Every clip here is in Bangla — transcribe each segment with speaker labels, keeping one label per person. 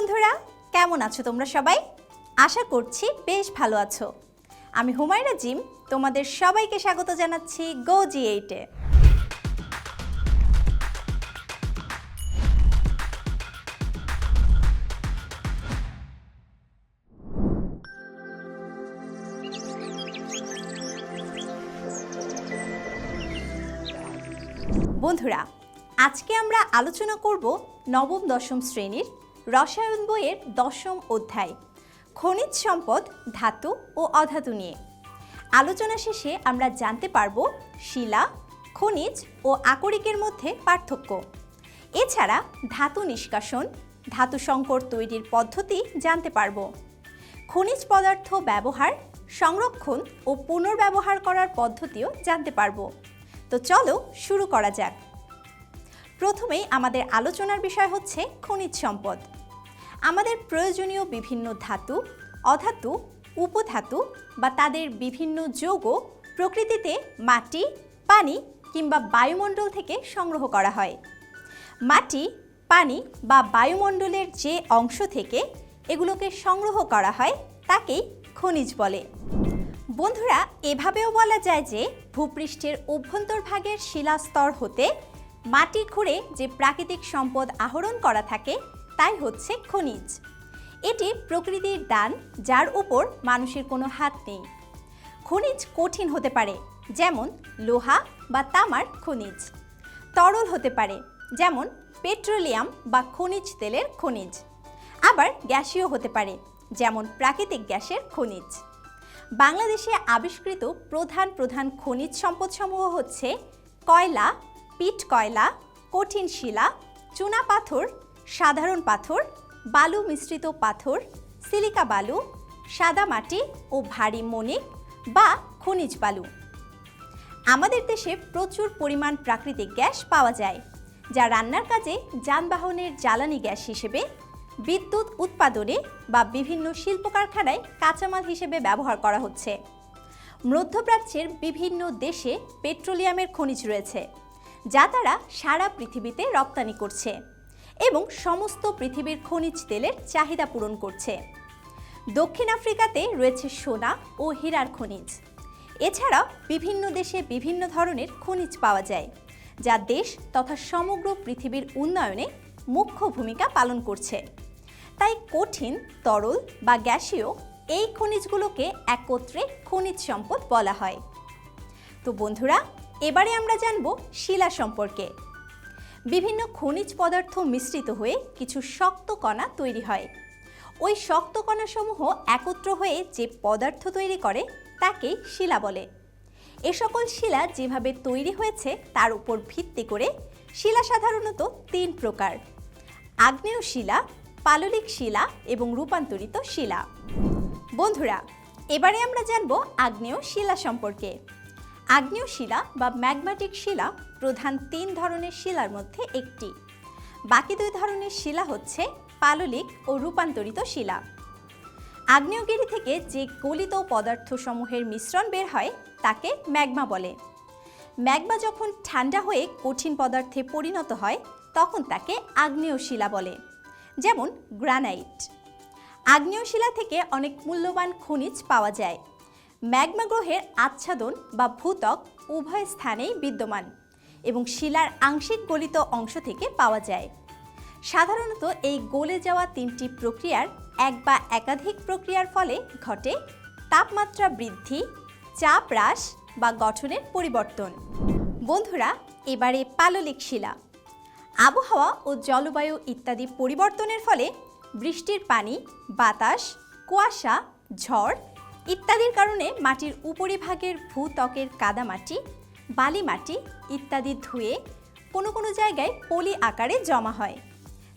Speaker 1: বন্ধুরা, কেমন আছো তোমরা সবাই? আশা করছি বেশ ভালো আছো। আমি হুমায়রা জিম, তোমাদের সবাইকে স্বাগত জানাচ্ছি গো জি এইটে বন্ধুরা, আজকে আমরা আলোচনা করব নবম দশম শ্রেণির রসায়ন বইয়ের দশম অধ্যায়, খনিজ সম্পদ, ধাতু ও অধাতু নিয়ে। আলোচনা শেষে আমরা জানতে পারব শিলা, খনিজ ও আকরিকের মধ্যে পার্থক্য। এছাড়া ধাতু নিষ্কাশন, ধাতু সংকর তৈরির পদ্ধতি জানতে পারব। খনিজ পদার্থ ব্যবহার, সংরক্ষণ ও পুনর্ব্যবহার করার পদ্ধতিও জানতে পারব। তো চলো শুরু করা যাক। প্রথমেই আমাদের আলোচনার বিষয় হচ্ছে খনিজ সম্পদ। আমাদের প্রয়োজনীয় বিভিন্ন ধাতু, অধাতু, উপধাতু বা তাদের বিভিন্ন যৌগ প্রকৃতিতে মাটি, পানি কিংবা বায়ুমণ্ডল থেকে সংগ্রহ করা হয়। মাটি, পানি বা বায়ুমণ্ডলের যে অংশ থেকে এগুলোকে সংগ্রহ করা হয় তাকেই খনিজ বলে। বন্ধুরা, এভাবেও বলা যায় যে ভূপৃষ্ঠের অভ্যন্তরভাগের শিলাস্তর হতে মাটি খুঁড়ে যে প্রাকৃতিক সম্পদ আহরণ করা থাকে তাই হচ্ছে খনিজ। এটি প্রকৃতির দান, যার উপর মানুষের কোনো হাত নেই। খনিজ কঠিন হতে পারে, যেমন লোহা বা তামার খনিজ। তরল হতে পারে, যেমন পেট্রোলিয়াম বা খনিজ তেলের খনিজ। আবার গ্যাসীয় হতে পারে, যেমন প্রাকৃতিক গ্যাসের খনিজ। বাংলাদেশে আবিষ্কৃত প্রধান প্রধান খনিজ সম্পদসমূহ হচ্ছে কয়লা, পিট কয়লা, কঠিন শিলা, চুনা পাথর সাধারণ পাথর, বালু মিশ্রিত পাথর, সিলিকা বালু, সাদা মাটি ও ভারী মণিক বা খনিজ বালু। আমাদের দেশে প্রচুর পরিমাণ প্রাকৃতিক গ্যাস পাওয়া যায়, যা রান্নার কাজে যানবাহনের জ্বালানি গ্যাস হিসেবে, বিদ্যুৎ উৎপাদনে বা বিভিন্ন শিল্প কারখানায় কাঁচামাল হিসেবে ব্যবহার করা হচ্ছে। মধ্যপ্রাচ্যের বিভিন্ন দেশে পেট্রোলিয়ামের খনিজ রয়েছে, যা তারা সারা পৃথিবীতে রপ্তানি করছে। এবং সমস্ত পৃথিবীর খনিজ তেলের চাহিদা পূরণ করছে। দক্ষিণ আফ্রিকাতে রয়েছে সোনা ও হীরার খনিজ। এছাড়াও বিভিন্ন দেশে বিভিন্ন ধরনের খনিজ পাওয়া যায়, যা দেশ তথা সমগ্র পৃথিবীর উন্নয়নে মুখ্য ভূমিকা পালন করছে। তাই কঠিন, তরল বা গ্যাসীয় এই খনিজগুলোকে একত্রে খনিজ সম্পদ বলা হয়। তো বন্ধুরা, এবারে আমরা জানব শিলা সম্পর্কে। বিভিন্ন খনিজ পদার্থ মিশ্রিত হয়ে কিছু শক্ত কণা তৈরি হয়। ওই শক্ত কণাসমূহ একত্র হয়ে যে পদার্থ তৈরি করে তাকেই শিলা বলে। এ সকল শিলা যেভাবে তৈরি হয়েছে, তার উপর ভিত্তি করে শিলা সাধারণত তিন প্রকার। আগ্নেয় শিলা, পাললিক শিলা এবং রূপান্তরিত শিলা। বন্ধুরা, এবারে আমরা জানব আগ্নেয় শিলা সম্পর্কে। আগ্নেয় শিলা বা ম্যাগমাটিক শিলা প্রধান তিন ধরনের শিলার মধ্যে একটি। বাকি দুই ধরনের শিলা হচ্ছে পাললিক ও রূপান্তরিত শিলা। আগ্নেয়গিরি থেকে যে গলিত পদার্থসমূহের মিশ্রণ বের হয়, তাকে ম্যাগমা বলে। ম্যাগমা যখন ঠান্ডা হয়ে কঠিন পদার্থে পরিণত হয়, তখন তাকে আগ্নেয় শিলা বলে, যেমন গ্রানাইট। আগ্নেয় শিলা থেকে অনেক মূল্যবান খনিজ পাওয়া যায়। ম্যাগমা গ্রহের আচ্ছাদন বা ভূতক উভয় স্থানেই বিদ্যমান এবং শিলার আংশিক গলিত অংশ থেকে পাওয়া যায়। সাধারণত এই গলে যাওয়া তিনটি প্রক্রিয়ার এক বা একাধিক প্রক্রিয়ার ফলে ঘটে তাপমাত্রা বৃদ্ধি, চাপ হ্রাস বা গঠনের পরিবর্তন। বন্ধুরা, এবারে পাললিক শিলা। আবহাওয়া ও জলবায়ু ইত্যাদি পরিবর্তনের ফলে বৃষ্টির পানি, বাতাস, কুয়াশা, ঝড় ইত্যাদির কারণে মাটির উপরিভাগের ভূত্বকের কাদামাটি বালি মাটি ইত্যাদি ধুয়ে কোনো কোনো জায়গায় পলি আকারে জমা হয়।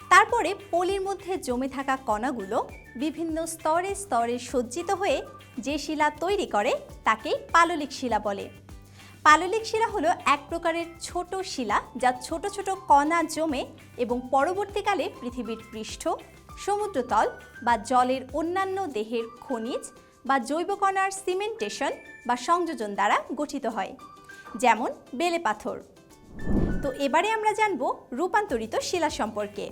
Speaker 1: তারপরে পলির মধ্যে জমে থাকা কণাগুলো বিভিন্ন স্তরে স্তরে সজ্জিত হয়ে যে শিলা তৈরি করে তাকে পাললিক শিলা বলে। পাললিক শিলা হলো এক প্রকারের ছোট শিলা যা ছোট ছোট কণা জমে এবং পরবর্তীকালে পৃথিবীর পৃষ্ঠ, সমুদ্রতল বা জলের অন্যান্য দেহের খনিজ বা জৈব কণার সিমেন্টেশন বা সংযোজন দ্বারা গঠিত হয়, যেমন বেলে পাথর। তো এবারে আমরা জানব রূপান্তরিত শিলা সম্পর্কে।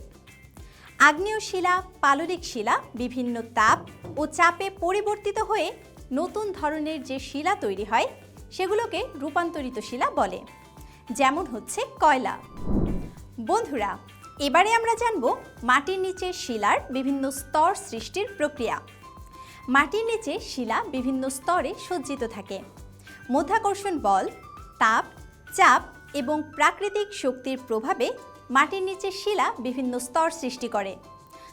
Speaker 1: আগ্নেয় শিলা পাললিক শিলা, বিভিন্ন তাপ ও চাপে পরিবর্তিত হয়ে নতুন ধরনের যে শিলা তৈরি হয়, সেগুলোকে রূপান্তরিত শিলা বলে, যেমন হচ্ছে কয়লা। বন্ধুরা, এবারে আমরা জানব মাটির নিচে শিলার বিভিন্ন স্তর সৃষ্টির প্রক্রিয়া। মাটির নিচে শিলা বিভিন্ন স্তরে সজ্জিত থাকে। মধ্যাকর্ষণ বল, তাপ, চাপ এবং প্রাকৃতিক শক্তির প্রভাবে মাটির নিচে শিলা বিভিন্ন স্তর সৃষ্টি করে।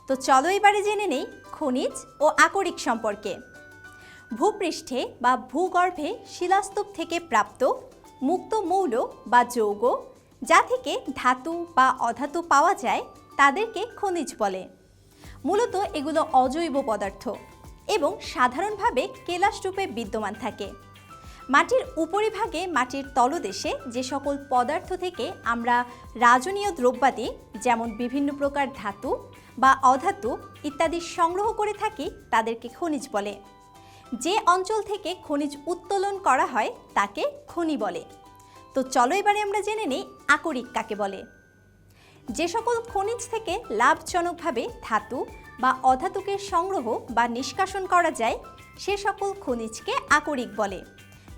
Speaker 1: তো চলো এবারে জেনে নেই খনিজ ও আকরিক সম্পর্কে। ভূপৃষ্ঠে বা ভূগর্ভে শিলাস্তূপ থেকে প্রাপ্ত মুক্ত মৌল বা যৌগ, যা থেকে ধাতু বা অধাতু পাওয়া যায়, তাদেরকে খনিজ বলে। মূলত এগুলো অজৈব পদার্থ। এবং সাধারণভাবে কেলাস রূপে বিদ্যমান থাকে। মাটির উপরিভাগে মাটির তলদেশে যে সকল পদার্থ থেকে আমরা রাজনীয় দ্রব্যাদি, যেমন বিভিন্ন প্রকার ধাতু বা অধাতু ইত্যাদি সংগ্রহ করে থাকি, তাদেরকে খনিজ বলে। যে অঞ্চল থেকে খনিজ উত্তোলন করা হয়, তাকে খনি বলে। তো চলো এবারে আমরা জেনে নিই আকরিক কাকে বলে। যে সকল খনিজ থেকে লাভজনকভাবে ধাতু বা অধাতুকের সংগ্রহ বা নিষ্কাশন করা যায় সে সকল খনিজকে আকরিক বলে,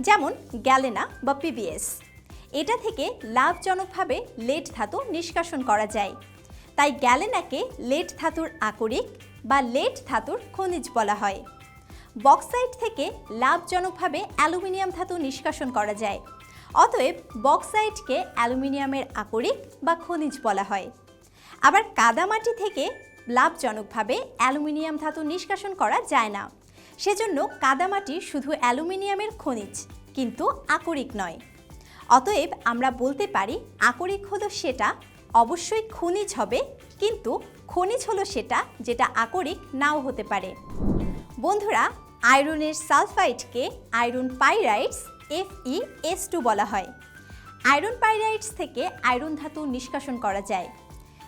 Speaker 1: যেমন গ্যালেনা বা পিবিএস। এটা থেকে লাভজনকভাবে লেট ধাতু নিষ্কাশন করা যায়। তাই গ্যালেনাকে লেট ধাতুর আকরিক বা লেট ধাতুর খনিজ বলা হয়। বক্সাইট থেকে লাভজনকভাবে অ্যালুমিনিয়াম ধাতু নিষ্কাশন করা যায়। অতএব বক্সাইটকে অ্যালুমিনিয়ামের আকরিক বা খনিজ বলা হয়। আবার কাদামাটি থেকে লাভজনকভাবে অ্যালুমিনিয়াম ধাতু নিষ্কাশন করা যায় না। সেজন্য কাদামাটি শুধু অ্যালুমিনিয়ামের খনিজ, কিন্তু আকরিক নয়। অতএব আমরা বলতে পারি, আকরিক হলো সেটা অবশ্যই খনিজ হবে, কিন্তু খনিজ হলো সেটা যেটা আকরিক নাও হতে পারে। বন্ধুরা, আয়রনের সালফাইডকে iron pyrites F E S two বলা হয়। আয়রন পাইরাইটস থেকে আয়রন ধাতু নিষ্কাশন করা যায়।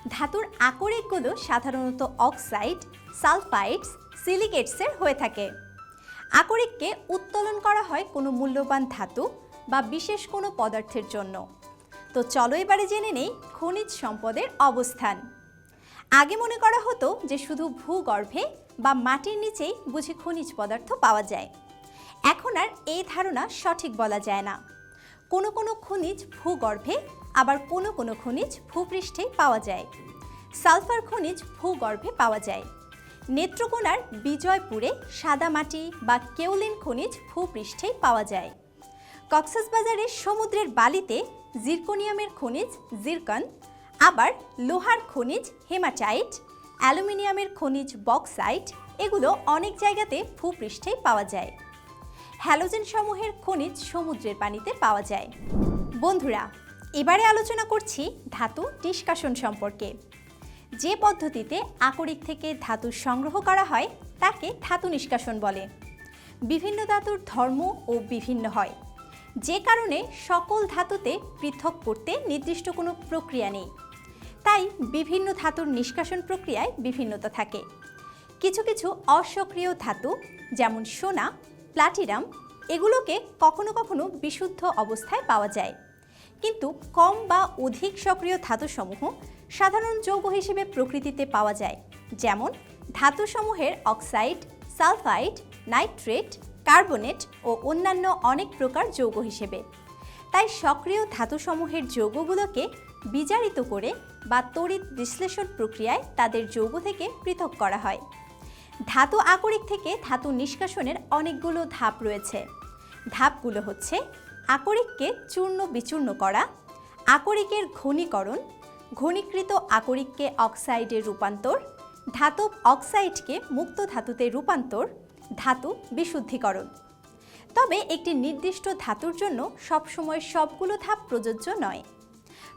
Speaker 1: ধাতুর আকরিকগুলো সাধারণত অক্সাইড, সালফাইডস, সিলিকেটসের হয়ে থাকে। আকরিককে উত্তোলন করা হয় কোনো মূল্যবান ধাতু বা বিশেষ কোনো পদার্থের জন্য। তো চলো এবারে জেনে নেই খনিজ সম্পদের অবস্থান। আগে মনে করা হতো যে শুধু ভূগর্ভে বা মাটির নিচেই বুঝি খনিজ পদার্থ পাওয়া যায়। এখন আর এই ধারণা সঠিক বলা যায় না। কোনো কোনো খনিজ ভূগর্ভে আবার কোনো কোনো খনিজ ভূপৃষ্ঠেই পাওয়া যায়। সালফার খনিজ ভূগর্ভে পাওয়া যায়। নেত্রকোনার বিজয়পুরে সাদামাটি বা কেউলিন খনিজ ভূপৃষ্ঠেই পাওয়া যায়। কক্সবাজারের সমুদ্রের বালিতে জিরকোনিয়ামের খনিজ জিরকন, আবার লোহার খনিজ হেমাটাইট, অ্যালুমিনিয়ামের খনিজ বক্সাইট এগুলো অনেক জায়গাতে ভূপৃষ্ঠেই পাওয়া যায়। হ্যালোজেন সমূহের খনিজ সমুদ্রের পানিতে পাওয়া যায়। বন্ধুরা এবারে আলোচনা করছি ধাতু নিষ্কাশন সম্পর্কে। যে পদ্ধতিতে আকরিক থেকে ধাতু সংগ্রহ করা হয়, তাকে ধাতু নিষ্কাশন বলে। বিভিন্ন ধাতুর ধর্ম ও বিভিন্ন হয়। যে কারণে সকল ধাতুতে পৃথক করতে নির্দিষ্ট কোনো প্রক্রিয়া নেই। তাই বিভিন্ন ধাতুর নিষ্কাশন প্রক্রিয়ায় বিভিন্নতা থাকে। কিছু কিছু অসক্রিয় ধাতু, যেমন সোনা, প্লাটিনাম, এগুলোকে কখনো কখনো বিশুদ্ধ অবস্থায় পাওয়া যায়। কিন্তু কম বা অধিক সক্রিয় ধাতুসমূহ সাধারণ যৌগ হিসেবে প্রকৃতিতে পাওয়া যায়, যেমন ধাতুসমূহের অক্সাইড, সালফাইড, নাইট্রেট, কার্বনেট ও অন্যান্য অনেক প্রকার যৌগ হিসেবে। তাই সক্রিয় ধাতুসমূহের যৌগগুলোকে বিজারিত করে বা তড়িৎ বিশ্লেষণ প্রক্রিয়ায় তাদের যৌগ থেকে পৃথক করা হয়। ধাতু আকরিক থেকে ধাতু নিষ্কাশনের অনেকগুলো ধাপ রয়েছে। ধাপগুলো হচ্ছে আকরিককে চূর্ণ বিচূর্ণ করা, আকরিকের ঘনীকরণ, ঘনীকৃত আকরিককে অক্সাইডে রূপান্তর, ধাতব অক্সাইডকে মুক্ত ধাতুতে রূপান্তর, ধাতু বিশুদ্ধিকরণ। তবে একটি নির্দিষ্ট ধাতুর জন্য সবসময় সবগুলো ধাপ প্রযোজ্য নয়।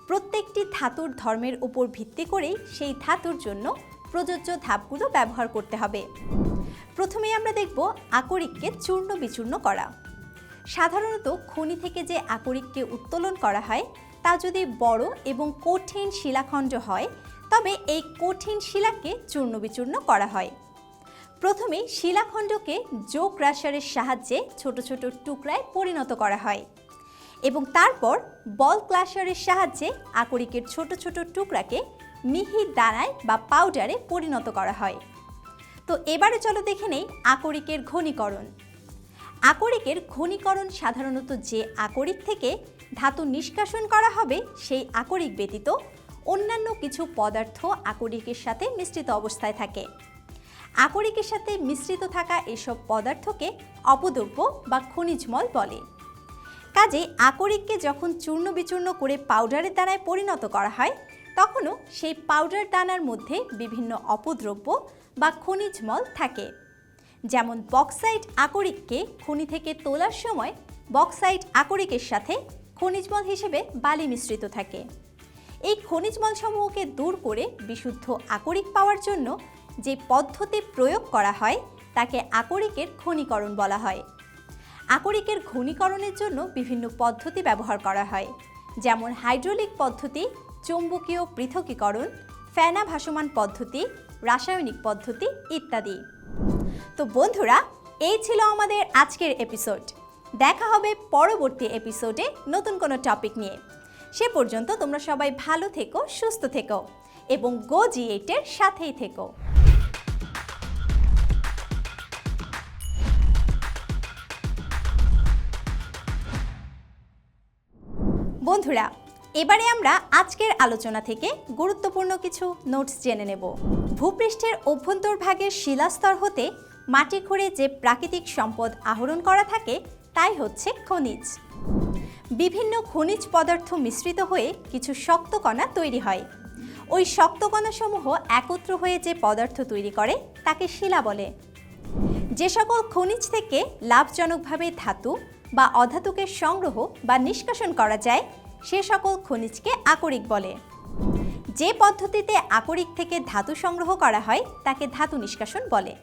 Speaker 1: প্রত্যেকটি ধাতুর ধর্মের উপর ভিত্তি করেই সেই ধাতুর জন্য প্রযোজ্য ধাপগুলো ব্যবহার করতে হবে। প্রথমেই আমরা দেখব আকরিককে চূর্ণ বিচূর্ণ করা। সাধারণত খনি থেকে যে আকরিককে উত্তোলন করা হয়, তা যদি বড় এবং কঠিন শিলাখণ্ড হয়, তবে এই কঠিন শিলাকে চূর্ণ বিচূর্ণ করা হয়। প্রথমে শিলাখণ্ডকে যোগ ক্রাশারের সাহায্যে ছোট ছোট টুকরায় পরিণত করা হয় এবং তারপর বল ক্লাশারের সাহায্যে আকরিকের ছোট ছোট টুকরাকে মিহি দানায় বা পাউডারে পরিণত করা হয়। তো এবারে চলো দেখে নেই আকরিকের ঘনীকরণ। আকরিকের ঘনীকরণ সাধারণত যে আকরিক থেকে ধাতু নিষ্কাশন করা হবে, সেই আকরিক ব্যতীত অন্যান্য কিছু পদার্থ আকরিকের সাথে মিশ্রিত অবস্থায় থাকে। আকরিকের সাথে মিশ্রিত থাকা এসব পদার্থকে অপদ্রব্য বা খনিজমল বলে। কাজে আকরিককে যখন চূর্ণ বিচূর্ণ করে পাউডারের দানায় পরিণত করা হয়, তখনও সেই পাউডার দানার মধ্যে বিভিন্ন অপদ্রব্য বা খনিজমল থাকে। যেমন বক্সাইট আকরিককে খনি থেকে তোলার সময় বক্সাইট আকরিকের সাথে খনিজমল হিসেবে বালি মিশ্রিত থাকে। এই খনিজমল সমূহকে দূর করে বিশুদ্ধ আকরিক পাওয়ার জন্য যে পদ্ধতি প্রয়োগ করা হয়, তাকে আকরিকের খনিকরণ বলা হয়। আকরিকের ঘনীকরণের জন্য বিভিন্ন পদ্ধতি ব্যবহার করা হয়, যেমন হাইড্রোলিক পদ্ধতি, চৌম্বকীয় পৃথকীকরণ, ফেনা ভাসমান পদ্ধতি, রাসায়নিক পদ্ধতি ইত্যাদি। তো বন্ধুরা, এই ছিল আমাদের আজকের এপিসোড দেখা হবে পরবর্তী এপিসোডে নতুন কোনো টপিক নিয়ে। সে পর্যন্ত তোমরা সবাই ভালো থেকো, সুস্থ থেকো এবং গো জি এইটের সাথেই থেকো। বন্ধুরা এবারে আমরা আজকের আলোচনা থেকে গুরুত্বপূর্ণ কিছু নোটস জেনে নেব। ভূপৃষ্ঠের অভ্যন্তরভাগের শিলাস্তর হতে মাটি খুঁড়ে যে প্রাকৃতিক সম্পদ আহরণ করা থাকে, তাই হচ্ছে খনিজ। বিভিন্ন খনিজ পদার্থ মিশ্রিত হয়ে কিছু শক্ত কণা তৈরি হয়। ওই শক্ত কণাসমূহ একত্র হয়ে যে পদার্থ তৈরি করে, তাকে শিলা বলে। যে সকল খনিজ থেকে লাভজনকভাবে ধাতু বা অধাতুকে সংগ্রহ বা নিষ্কাশন করা যায় সে সকল খনিজকে আকরিক বলে। যে পদ্ধতিতে আকরিক থেকে ধাতু সংগ্রহ করা হয়, তাকে ধাতু নিষ্কাশন বলে।